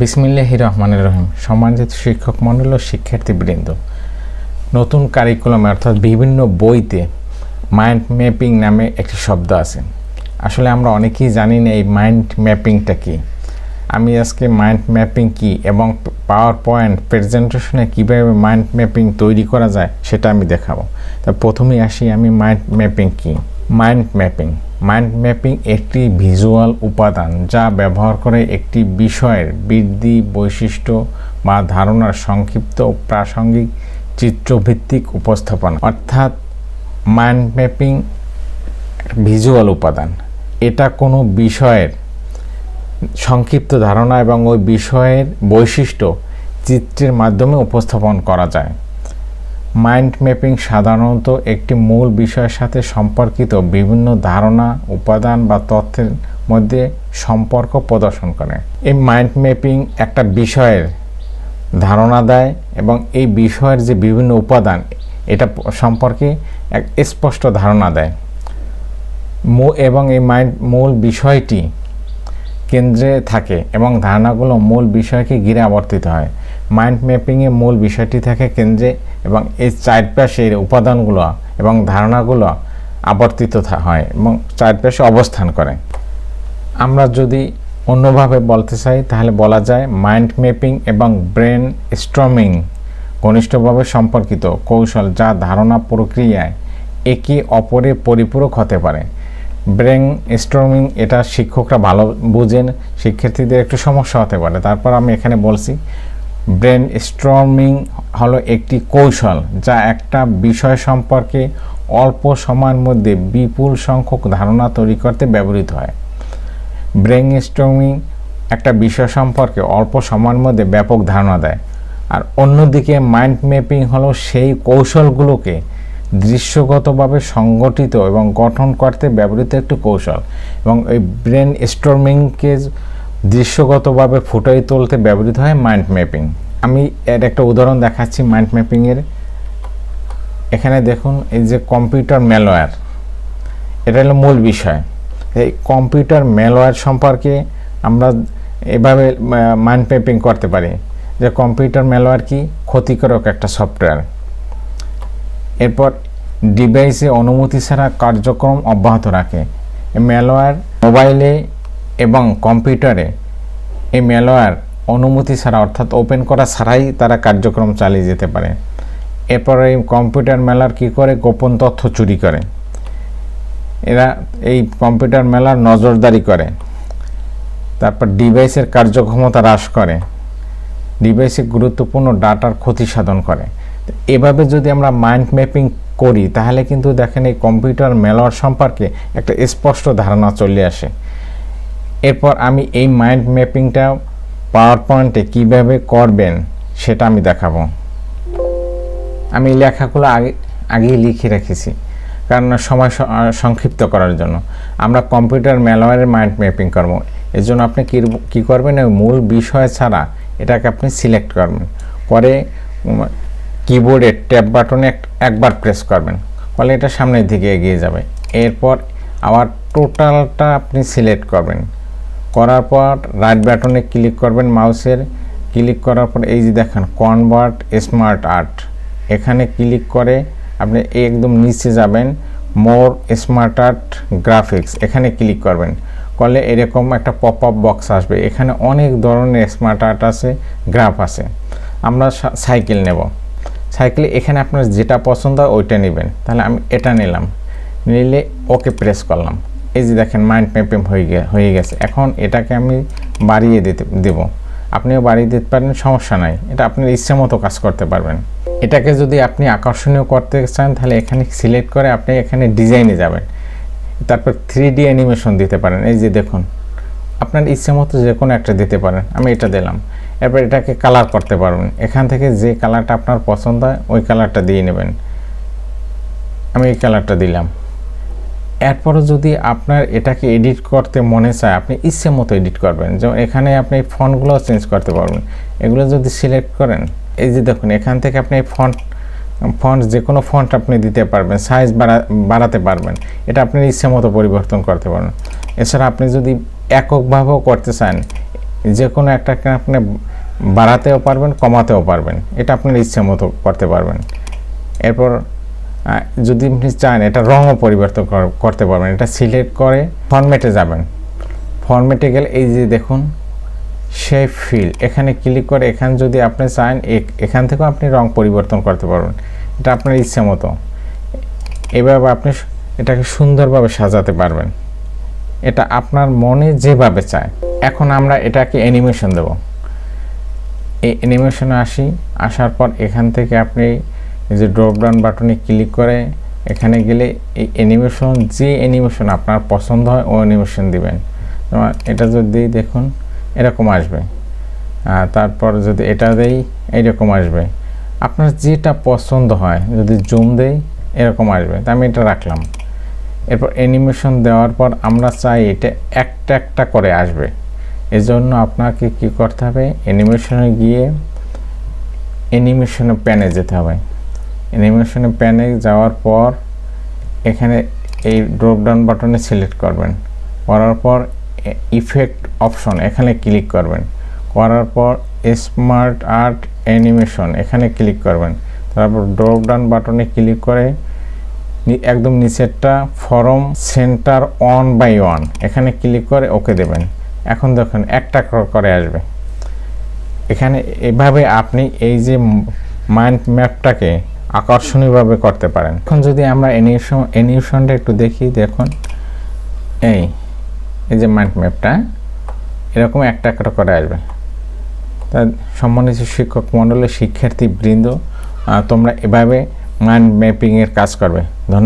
বিসমিল্লাহ রহমানুর রহিম। সম্মানিত শিক্ষক মণ্ডল ও শিক্ষার্থীবৃন্দ, নতুন কারিকুলামে অর্থাৎ বিভিন্ন বইতে মাইন্ড ম্যাপিং নামে একটি শব্দ আছে। আসলে আমরা অনেকেই জানি না এই মাইন্ড ম্যাপিংটা কী। আমি আজকে মাইন্ড ম্যাপিং কী এবং পাওয়ার পয়েন্ট প্রেজেন্টেশনে কীভাবে মাইন্ড ম্যাপিং তৈরি করা যায় সেটা আমি দেখাবো। তা প্রথমেই আসি আমি মাইন্ড ম্যাপিং কী। মাইন্ড ম্যাপিং মাইন্ড ম্যাপিং একটি ভিজুয়াল উপাদান যা ব্যবহার করে একটি বিষয়ের বৃদ্ধি, বৈশিষ্ট্য বা ধারণার সংক্ষিপ্ত প্রাসঙ্গিক চিত্রভিত্তিক উপস্থাপনা। অর্থাৎ মাইন্ড ম্যাপিং ভিজুয়াল উপাদান। এটা কোনো বিষয়ের সংক্ষিপ্ত ধারণা এবং ওই বিষয়ের বৈশিষ্ট্য চিত্রের মাধ্যমে উপস্থাপন করা যায়। মাইন্ড ম্যাপিং সাধারণত একটি মূল বিষয়ের সাথে সম্পর্কিত বিভিন্ন ধারণা, উপাদান বা তথ্যের মধ্যে সম্পর্ক প্রদর্শন করে। এই মাইন্ড ম্যাপিং একটা বিষয়ের ধারণা দেয় এবং এই বিষয়ের যে বিভিন্ন উপাদান, এটা সম্পর্কে এক স্পষ্ট ধারণা দেয়। এবং এই মাইন্ড মূল বিষয়টি কেন্দ্রে থাকে এবং ধারণাগুলো মূল বিষয়কে ঘিরে আবর্তিত হয়। মাইন্ড ম্যাপিংয়ে মূল বিষয়টি থাকে কেন্দ্রে এবং এই চারপাশের উপাদানগুলো এবং ধারণাগুলো আবর্তিত হয় এবং চারপাশে অবস্থান করে। আমরা যদি অন্যভাবে বলতে চাই, তাহলে বলা যায় মাইন্ড ম্যাপিং এবং ব্রেন স্ট্রমিং ঘনিষ্ঠভাবে সম্পর্কিত কৌশল যা ধারণা প্রক্রিয়ায় একে অপরে পরিপূরক হতে পারে। ব্রেন স্ট্রমিং, এটা শিক্ষকরা ভালো বুঝেন, শিক্ষার্থীদের একটু সমস্যা হতে পারে। তারপর আমি এখানে বলছি, ব্রেন স্ট্রমিং হলো একটি কৌশল যা একটা বিষয় সম্পর্কে অল্প সময়ের মধ্যে বিপুল সংখ্যক ধারণা তৈরি করতে ব্যবহৃত হয়। ব্রেন স্ট্রমিং একটা বিষয় সম্পর্কে অল্প সময়ের মধ্যে ব্যাপক ধারণা দেয়। আর অন্যদিকে মাইন্ড ম্যাপিং হলো সেই কৌশলগুলোকে দৃশ্যগতভাবে সংগঠিত এবং গঠন করতে ব্যবহৃত একটি কৌশল এবং এই ব্রেন স্টর্মিংকে দৃশ্যগতভাবে ফুটাই তুলতে ব্যবহৃত হয় মাইন্ড ম্যাপিং। আমি এর একটা উদাহরণ দেখাচ্ছি মাইন্ড ম্যাপিংয়ের এখানে দেখুন, এই যে কম্পিউটার ম্যালওয়্যার, এটা হলো মূল বিষয়। এই কম্পিউটার ম্যালওয়্যার সম্পর্কে আমরা এভাবে মাইন্ড ম্যাপিং করতে পারি যে কম্পিউটার ম্যালওয়্যার কি? ক্ষতিকারক একটা সফটওয়্যার। এরপর ডিভাইসে অনুমতি ছাড়া কার্যক্রম অব্যাহত রাখে। ম্যালওয়্যার মোবাইলে এবং কম্পিউটারে এই ম্যালওয়্যার অনুমতি ছাড়া অর্থাৎ ওপেন করা ছাড়াই তারা কার্যক্রম চালিয়ে যেতে পারে। এরপর এই কম্পিউটার মেলার কি করে? গোপন তথ্য চুরি করে। এরা এই কম্পিউটার মেলার নজরদারি করে। তারপর ডিভাইসের কার্যক্ষমতা হ্রাস করে। ডিভাইসে গুরুত্বপূর্ণ ডাটার ক্ষতি সাধন করে। এভাবে যদি আমরা মাইন্ড ম্যাপিং করি, তাহলে কিন্তু দেখেন এই কম্পিউটার মেলার সম্পর্কে একটা স্পষ্ট ধারণা চলে আসে। এরপর আমি এই মাইন্ড ম্যাপিংটা পাওয়ার পয়েন্টে কীভাবে করবেন, সেটা আমি দেখাবো। আমি লেখাগুলো আগে, আগেই লিখে রেখেছি, কারণ সময় সংক্ষিপ্ত করার জন্য। আমরা কম্পিউটার ম্যালওয়্যারের মাইন্ড ম্যাপিং করব। এর জন্য আপনি কী কী করবেন? মূল বিষয় ছাড়া এটাকে আপনি সিলেক্ট করবেন। করে কিবোর্ডে ট্যাব বাটনে একবার প্রেস করবেন। ফলে এটা সামনের দিকে এগিয়ে যাবে। এরপর আবার টোটালটা আপনি সিলেক্ট করবেন। করার পর রাইট বাটনে ক্লিক করবেন মাউসের ক্লিক করার পর এই যে দেখেন কনভার্ট স্মার্ট আর্ট এখানে ক্লিক করে আপনি একদম নিচে যাবেন মোর স্মার্ট আর্ট গ্রাফিক্স এখানে ক্লিক করবেন। করলে এরকম একটা পপ আপ বক্স আসবে। এখানে অনেক ধরনের স্মার্ট আর্ট আছে গ্রাফ আছে। আমরা সাইকেল নেব। সাইকেলে এখানে আপনার যেটা পছন্দ হয় ওইটা নেবেন। তাহলে আমি এটা নিলাম। নিলে ওকে প্রেস করলাম। এই যে দেখেন মাইন্ড ম্যাপিং হয়ে গে, হয়ে গেছে। এখন এটাকে আমি বাড়িয়ে দিতে, দেবো। আপনিও বাড়িয়ে দিতে পারেন, সমস্যা নাই। এটা আপনার ইচ্ছে মতো কাজ করতে পারবেন। এটাকে যদি আপনি আকর্ষণীয় করতে চান, তাহলে এখানে সিলেক্ট করে আপনি এখানে ডিজাইনে যাবেন। তারপর থ্রি ডি অ্যানিমেশন দিতে পারেন। এই যে দেখুন। আপনার ইচ্ছে মতো যে কোনো একটা দিতে পারেন। আমি এটা দিলাম। এরপর এটাকে কালার করতে পারবেন। এখান থেকে যে কালারটা আপনার পছন্দ হয়, ওই কালারটা দিয়ে নেবেন। আমি এই কালারটা দিলাম। এরপরও যদি আপনার এটাকে এডিট করতে মনে চায়, আপনি ইচ্ছে মতো এডিট করবেন। যেমন এখানে আপনি ফন্টগুলো চেঞ্জ করতে পারবেন। এগুলো যদি সিলেক্ট করেন, এই যে দেখুন, এখান থেকে আপনি ফন্ট ফন্ট যে কোনো ফন্ট আপনি দিতে পারবেন সাইজ বাড়া, বাড়াতে পারবেন। এটা আপনার ইচ্ছে মতো পরিবর্তন করতে পারবেন। এছাড়া আপনি যদি এককভাবেও করতে চান যে কোনো একটাকে আপনি বাড়াতেও পারবেন, কমাতেও পারবেন, এটা আপনার ইচ্ছে মতো করতে পারবেন। এরপর যদি আপনি চান এটা রঙও পরিবর্তন কর- করতে পারবেন, এটা সিলেক্ট করে ফরম্যাটে যাবেন। ফরম্যাটে গেলে এই যে দেখুন শেপ ফিল এখানে ক্লিক করে এখানে যদি আপনি চান এখান থেকেও আপনি রং পরিবর্তন করতে পারবেন, এটা আপনার ইচ্ছে মতো। এভাবে আপনি এটাকে সুন্দরভাবে সাজাতে পারবেন। এটা আপনার মনে যেভাবে চায়। এখন আমরা এটাকে অ্যানিমেশন দেব। এই অ্যানিমেশনে আসি, আসার পর এখান থেকে আপনি যে ড্রপ ডাউন বাটনে ক্লিক করে এখানে গেলে এই অ্যানিমেশন যে অ্যানিমেশন আপনার পছন্দ হয় ও অ্যানিমেশন দিবেন। এটা যদি দেখুন, এরকম আসবে। তারপর যদি এটা দেই, এইরকম আসবে। আপনার যেটা পছন্দ হয়, যদি জুম দেই, এরকম আসবে। তা আমি এটা রাখলাম। এরপর অ্যানিমেশন দেওয়ার পর আমরা চাই এটা একটা একটা করে আসবে। এজন্য আপনাকে কি করতে হবে? অ্যানিমেশনে গিয়ে অ্যানিমেশনে প্যানে যেতে হবে। অ্যানিমেশনে প্যানে যাওয়ার পর এখানে এই ড্রপ ডাউন বাটনে সিলেক্ট করবেন। করার পর ইফেক্ট অপশন এখানে ক্লিক করবেন। করার পর স্মার্ট আর্ট অ্যানিমেশন এখানে ক্লিক করবেন। তারপর ড্রপ ডাউন বাটনে ক্লিক করে একদম নিচেরটা from, center on by one. এখানে ক্লিক করে ওকে দেবেন। এখন দেখুন, একটা করে আসবে। এখানে এভাবে আপনি এই যে মাইন্ড ম্যাপটাকে আকর্ষণীয়ভাবে করতে পারেন। এখন যদি আমরা অ্যানিমেশন অ্যানিমেশনটা একটু দেখি, দেখুন। এই এই যে মাইন্ড ম্যাপটা, এরকম একটা একটা করে আসবে। তা সম্মানিত শিক্ষক মণ্ডলের শিক্ষার্থী বৃন্দ তোমরা এভাবে মাইন্ড ম্যাপিংয়ের কাজ করবে। ধন্যবাদ।